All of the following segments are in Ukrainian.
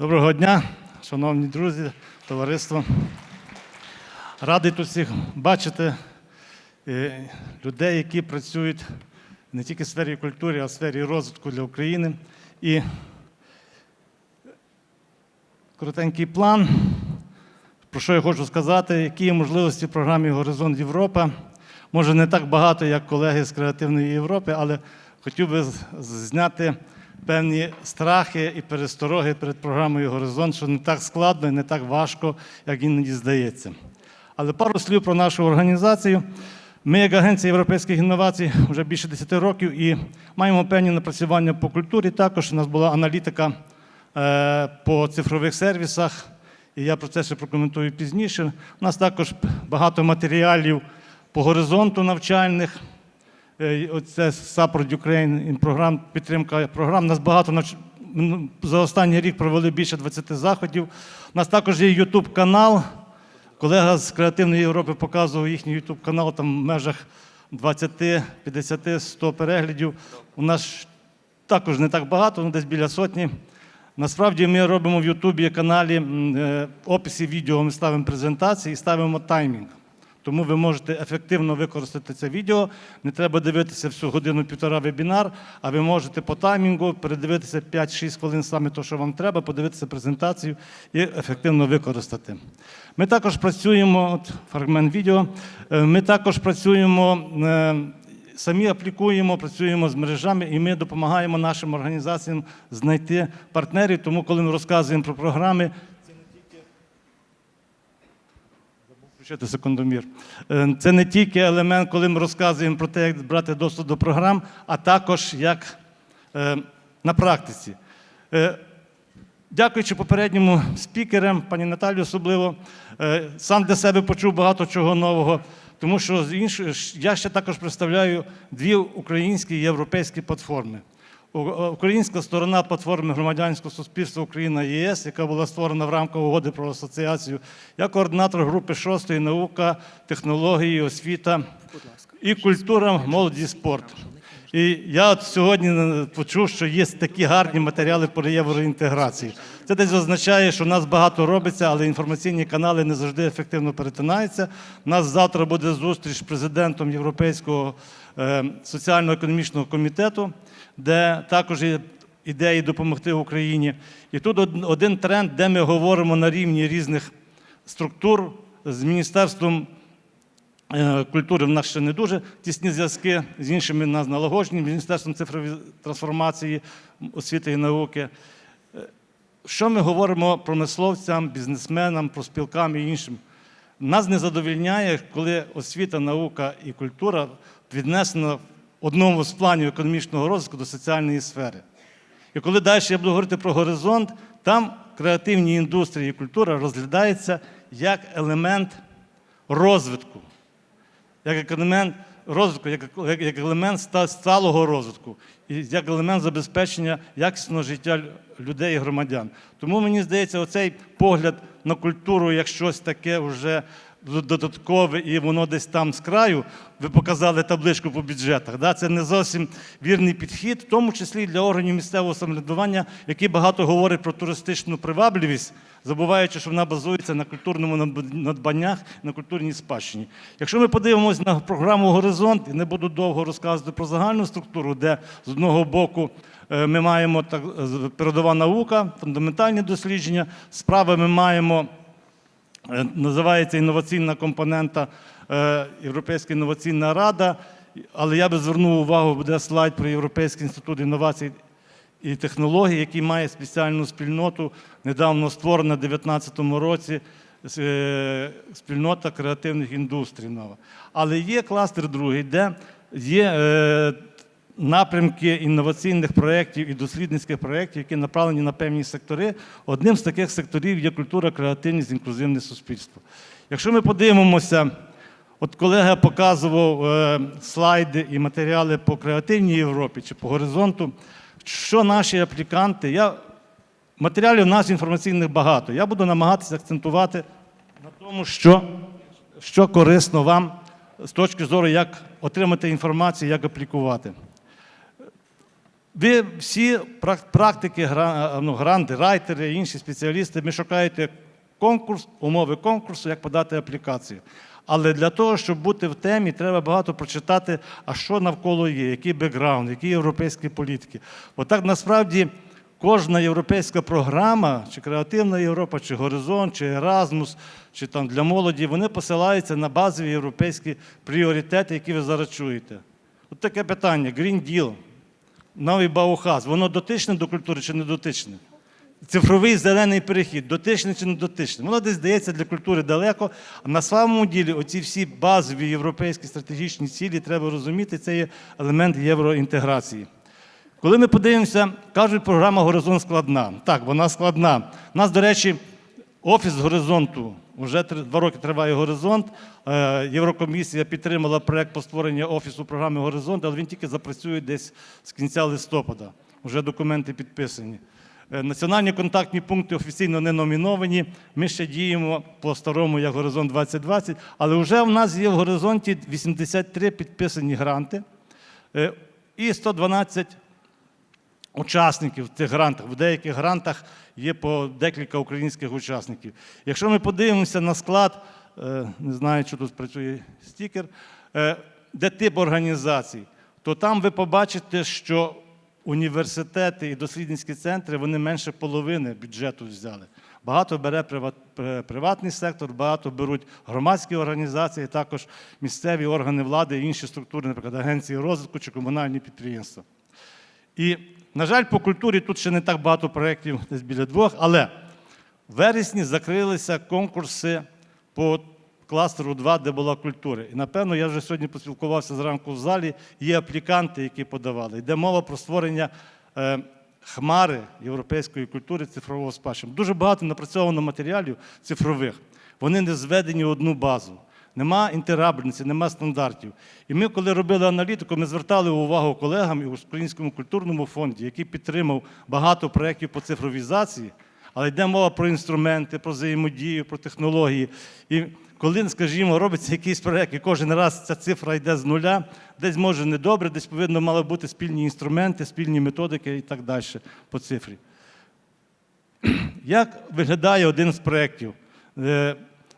Доброго дня, шановні друзі, товариство. Радий тут всіх бачити е, людей, які працюють не тільки в сфері культури, а в сфері розвитку для України. І коротенький план. Про що я хочу сказати, які можливості в програмі Горизонт Європа. Може, не так багато, як колеги з Креативної Європи, але хотів би зняти певні страхи і перестороги перед програмою Горизонт, що не так складно і не так важко, як іноді здається. Але пару слів про нашу організацію. Ми, як Агенція європейських інновацій, вже більше 10 років і маємо певні напрацювання по культурі. Також у нас була аналітика е, по цифрових сервісах, і я про це ще прокоментую пізніше. У нас також багато матеріалів по горизонту навчальних. Е, Оце Support Ukraine in програм, підтримка програм. Нас багато ну, за останній рік провели більше 20 заходів. У нас також є YouTube канал. Колега з Креативної Європи показував їхній YouTube канал там в межах 20, 50, 100 переглядів. У нас також не так багато, ну, десь біля сотні. Насправді ми робимо в Ютубі каналі е, описі відео, ми ставимо презентації і ставимо таймінг. Тому ви можете ефективно використати це відео. Не треба дивитися всю годину-півтора вебінар, а ви можете по таймінгу передивитися 5-6 хвилин саме те, що вам треба, подивитися презентацію і ефективно використати. Ми також працюємо, от фрагмент відео, е, ми також працюємо. е, Самі аплікуємо, працюємо з мережами, і ми допомагаємо нашим організаціям знайти партнерів. Тому, коли ми розказуємо про програми, Включити секундомір. Е, Це не тільки елемент, коли ми розказуємо про те, як брати доступ до програм, а також як е, на практиці. Е, Дякуючи попередньому спікерам, пані Наталі особливо, сам для себе почув багато чого нового, тому що я ще також представляю дві українські і європейські платформи. Е, Українська сторона платформи громадянського суспільства Україна ЄС, яка була створена в рамках угоди про асоціацію. Я координатор групи шостої наука, технології, освіта і культура, молоді спорт. І я от сьогодні е, почув, що є такі гарні матеріали по євроінтеграції. Це десь означає, що в нас багато робиться, але інформаційні канали не завжди ефективно перетинаються. У нас завтра буде зустріч з президентом Європейського е, соціально-економічного комітету, де також є ідеї допомогти Україні. І тут один тренд, де ми говоримо на рівні різних структур з міністерством культури в нас ще не дуже тісні зв'язки з іншими нас налагоджені, Міністерством цифрової трансформації, освіти і науки. Е, Що ми говоримо промисловцям, бізнесменам, проспілкам і іншим? Нас не задовільняє, коли освіта, наука і культура віднесена в одному з планів економічного розвитку до соціальної сфери. І коли далі я буду говорити про горизонт, там креативні індустрії і культура розглядаються як елемент розвитку як елемент розвитку, як, елемент сталого розвитку, і як елемент забезпечення якісного життя людей і громадян. Тому мені здається, оцей погляд на культуру як щось таке вже додаткове, і воно десь там з краю. Ви показали табличку по бюджетах. Да? Це не зовсім вірний підхід, в тому числі для органів місцевого самоврядування, які багато говорять про туристичну привабливість, забуваючи, що вона базується на культурному надб- надбаннях, на культурній спадщині. Якщо ми подивимось на програму Горизонт, і не буду довго розказувати про загальну структуру, де з одного боку е, ми маємо так, передова наука, фундаментальні дослідження, справа ми маємо. Е, Називається інноваційна компонента е, Європейська інноваційна рада. Але я би звернув увагу, буде слайд про Європейський інститут інновацій і технологій, який має спеціальну спільноту, недавно створена в 2019 році. е, Спільнота креативних індустрій. Але є кластер другий, де є напрямки інноваційних проєктів і дослідницьких проєктів, які направлені на певні сектори. Одним з таких секторів є культура, креативність, інклюзивне суспільство. Якщо ми подивимося, от колега показував е, слайди і матеріали по креативній Європі чи по горизонту, що наші апліканти, я, матеріалів у нас інформаційних багато. Я буду намагатися акцентувати на тому, що, що корисно вам з точки зору, як отримати інформацію, як аплікувати. Ви всі практики, ну, гранти, райтери, інші спеціалісти, ви шукаєте конкурс, умови конкурсу, як подати аплікацію. Але для того, щоб бути в темі, треба багато прочитати, а що навколо є, який бекграунд, які європейські політики. Отак насправді кожна європейська програма, чи Креативна Європа, чи Горизонт, чи Еразмус, чи там для молоді, вони посилаються на базові європейські пріоритети, які ви зараз чуєте. От таке питання: Green Deal, новий Баухаз, воно дотичне до культури чи не дотичне? Цифровий зелений перехід, дотичний чи не дотичний. Воно десь здається для культури далеко. А на самому ділі оці всі базові європейські стратегічні цілі треба розуміти, це є елемент євроінтеграції. Коли ми подивимося, кажуть, програма Горизонт складна. Так, вона складна. Нас, до речі, офіс горизонту. Вже два роки триває горизонт. Е, Єврокомісія підтримала проект по створенню офісу програми Горизонт, але він тільки запрацює десь з кінця листопада. Вже документи підписані. Е, Національні контактні пункти офіційно не номіновані. Ми ще діємо по-старому, як Горизонт 2020, але вже в нас є в горизонті 83 підписані гранти е, і 112 учасників в цих грантах. В деяких грантах є по декілька українських учасників. Якщо ми подивимося на склад, е, не знаю, чи тут працює стікер, е, де тип організацій, то там ви побачите, що університети і дослідницькі центри вони менше половини бюджету взяли. Багато бере е, приватний сектор, багато беруть громадські організації, також місцеві органи влади і інші структури, наприклад, агенції розвитку чи комунальні підприємства. І, на жаль, по культурі тут ще не так багато проєктів, десь біля двох, але в вересні закрилися конкурси по кластеру 2, де була культура. І напевно, я вже сьогодні поспілкувався зранку в залі, є апліканти, які подавали. Йде мова про створення е, хмари європейської культури цифрового спадщину. Дуже багато напрацьовано матеріалів цифрових. Вони не зведені в одну базу. Нема інтерабельності, нема стандартів. І ми, коли робили аналітику, ми звертали увагу колегам і в Українському культурному фонді, який підтримав багато проєктів по цифровізації, але йде мова про інструменти, про взаємодію, про технології. І коли, скажімо, робиться якийсь проєкт, і кожен раз ця цифра йде з нуля, десь може недобре, десь повинно мали бути спільні інструменти, спільні методики і так далі по цифрі. Як виглядає один з проєктів, е,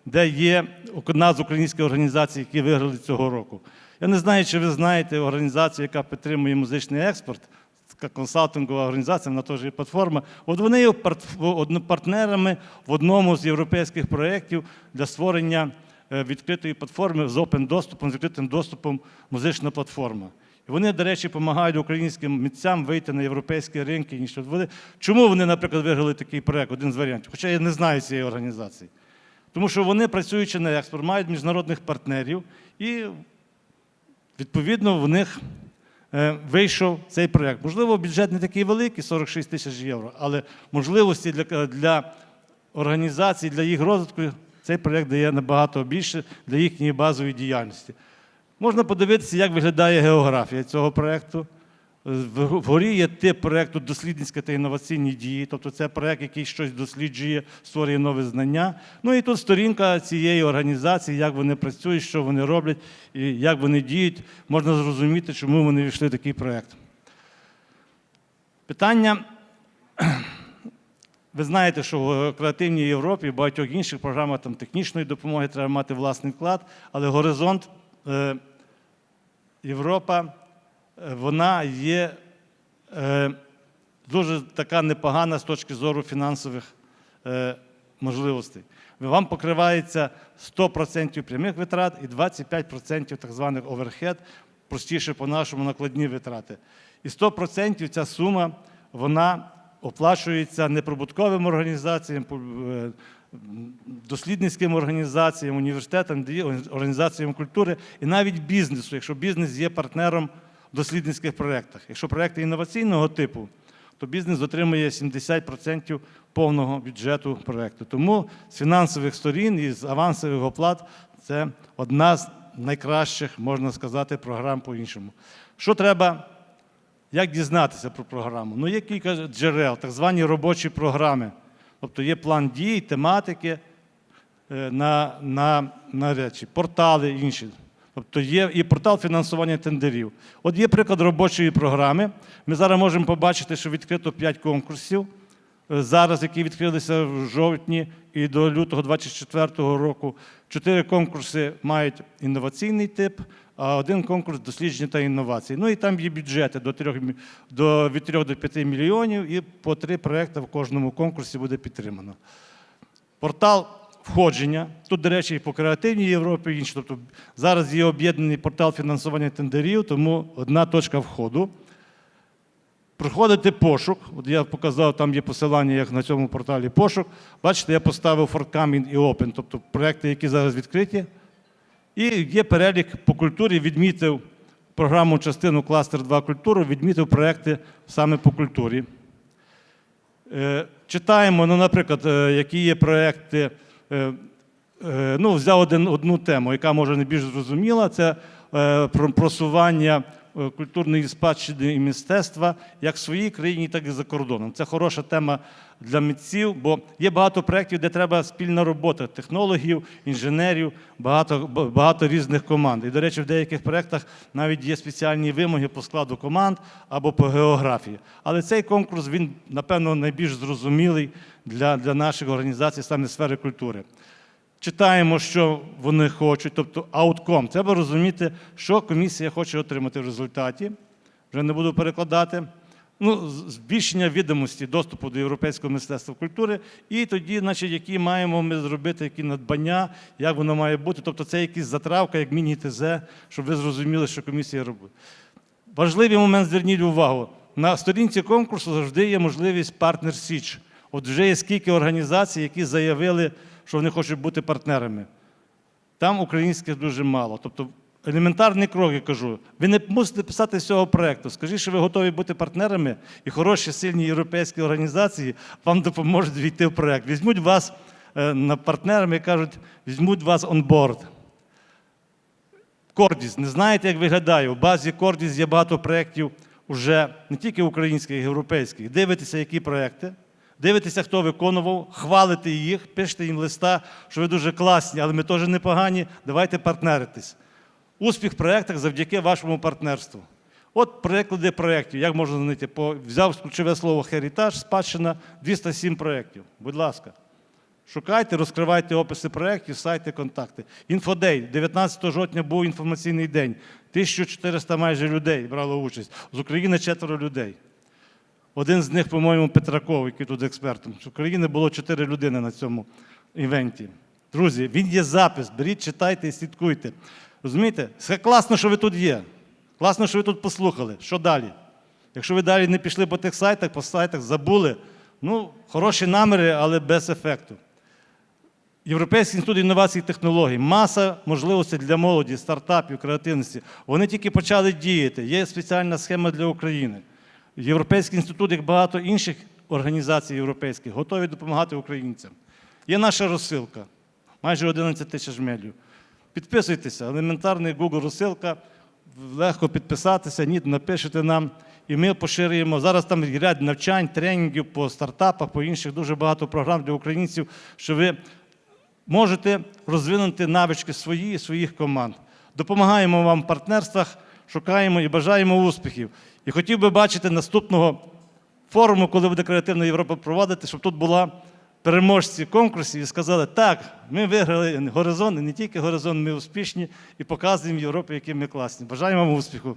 де є одна з українських організацій, які виграли цього року? Я не знаю, чи ви знаєте організацію, яка підтримує музичний експорт, така консалтингова організація, вона теж є платформа. От вони є партнерами в одному з європейських проєктів для створення е, відкритої платформи з open доступом, з відкритим доступом музична платформа. І вони, до речі, допомагають українським митцям вийти на європейські ринки. Чому вони, наприклад, виграли такий проект, один з варіантів? Хоча я не знаю цієї організації. Тому що вони, працюючи на експорт, мають міжнародних партнерів, і відповідно в них е, вийшов цей проект. Можливо, бюджет не такий великий 46 тисяч євро, але можливості для, для організацій, для їх розвитку цей проект дає набагато більше для їхньої базової діяльності. Можна подивитися, як виглядає географія цього проєкту. В- Вгорі є тип проєкту дослідницька та інноваційні дії, тобто це проєкт, який щось досліджує, створює нове знання. Ну і тут сторінка цієї організації, як вони працюють, що вони роблять і як вони діють, можна зрозуміти, чому вони війшли в такий проєкт. Питання. Ви знаєте, що в креативній Європі в багатьох інших програмах там, технічної допомоги треба мати власний вклад, але горизонт е, Європа е, вона є е, дуже така непогана з точки зору фінансових е, можливостей. Вам покривається 100% прямих витрат і 25% так званих оверхед, простіше по-нашому накладні витрати. І 100% ця сума вона оплачується неприбутковим організаціям, е, дослідницьким організаціям, університетам, організаціям культури і навіть бізнесу, якщо бізнес є партнером в дослідницьких проєктах. Якщо проєкти інноваційного типу, то бізнес отримує 70% повного бюджету проєкту. Тому з фінансових сторін і з авансових оплат це одна з найкращих, можна сказати, програм по-іншому. Що треба як дізнатися про програму? Ну, є кілька джерел, так звані робочі програми. Тобто є план дій, тематики е, на, на, на речі, портали інші. Тобто є і портал фінансування тендерів. От є приклад робочої програми. Ми зараз можемо побачити, що відкрито 5 конкурсів. Е, Зараз, які відкрилися в жовтні і до лютого 2024 року, чотири конкурси мають інноваційний тип, а один конкурс дослідження та інновацій. Ну і там є бюджети до 3, до, від 3 до 5 мільйонів, і по три проекти в кожному конкурсі буде підтримано. Портал входження. Тут, до речі, і по креативній Європі, і інші. Тобто зараз є об'єднаний портал фінансування тендерів, тому одна точка входу. Проходите пошук. От я показав, там є посилання, як на цьому порталі пошук. Бачите, я поставив Forthcoming і Open, тобто проекти, які зараз відкриті. І є перелік по культурі, відмітив програму частину кластер 2 культуру, відмітив проекти саме по культурі. Е, Читаємо, ну, наприклад, е, які є проекти. Е, е, Ну, взяв один, одну тему, яка може не більш зрозуміла, це е, про просування культурної спадщини і мистецтва як в своїй країні, так і за кордоном. Це хороша тема для митців, бо є багато проєктів, де треба спільна робота технологів, інженерів, багато, багато різних команд. І, до речі, в деяких проєктах навіть є спеціальні вимоги по складу команд або по географії. Але цей конкурс він, напевно, найбільш зрозумілий для, для наших організацій саме сфери культури. Читаємо, що вони хочуть, тобто аутком. Треба розуміти, що комісія хоче отримати в результаті. Вже не буду перекладати. Ну, збільшення відомості доступу до європейського мистецтва культури, і тоді, значить, які маємо ми зробити, які надбання, як воно має бути. Тобто це якась затравка, як міні-ТЗ, щоб ви зрозуміли, що комісія робить. Важливий момент, зверніть увагу. На сторінці конкурсу завжди є можливість партнер Січ. От вже є скільки організацій, які заявили, що вони хочуть бути партнерами. Там українських дуже мало. Тобто елементарний крок, я кажу. Ви не мусите писати з цього проєкту. Скажіть, що ви готові бути партнерами, і хороші, сильні європейські організації вам допоможуть війти в проєкт. Візьмуть вас е, на партнерами і кажуть, візьмуть вас board. Кордіс. Не знаєте, як виглядає? У базі Кордіс є багато проєктів уже не тільки українських, а й європейських. Дивитеся, які проєкти, дивитеся, хто виконував, хвалите їх, пишете їм листа, що ви дуже класні, але ми теж непогані. Давайте партнеритись. Успіх в проєктах завдяки вашому партнерству. От приклади проєктів. Як можна знайти? Взяв ключове слово Heritage, спадщина, 207 проєктів. Будь ласка. Шукайте, розкривайте описи проєктів, сайти, контакти. Інфодей. 19 жовтня був інформаційний день. 1400 майже людей брало участь. З України четверо людей. Один з них, по-моєму, Петраков, який тут експертом. З України було чотири людини на цьому івенті. Друзі, він є запис. Беріть, читайте і слідкуйте. Розумієте? Це класно, що ви тут є. Класно, що ви тут послухали. Що далі? Якщо ви далі не пішли по тих сайтах, по сайтах забули, ну, хороші наміри, але без ефекту. Європейський інститут інновацій і технологій, маса можливостей для молоді, стартапів, креативності. Вони тільки почали діяти. Є спеціальна схема для України. Європейський інститут, як багато інших організацій європейських, готові допомагати українцям. Є наша розсилка, майже 11 тисяч мейлів. Підписуйтеся, елементарний Google розсилка, легко підписатися, ні, напишете нам, і ми поширюємо. Зараз там ряд навчань, тренінгів по стартапах, по інших дуже багато програм для українців, що ви можете розвинути навички свої і своїх команд. Допомагаємо вам в партнерствах, шукаємо і бажаємо успіхів. І хотів би бачити наступного форуму, коли буде Креативна Європа проводити, щоб тут була переможці конкурсів і сказали, так, ми виграли горизонт, і не тільки горизонт, ми успішні і показуємо Європі, які ми класні. Бажаємо вам успіху.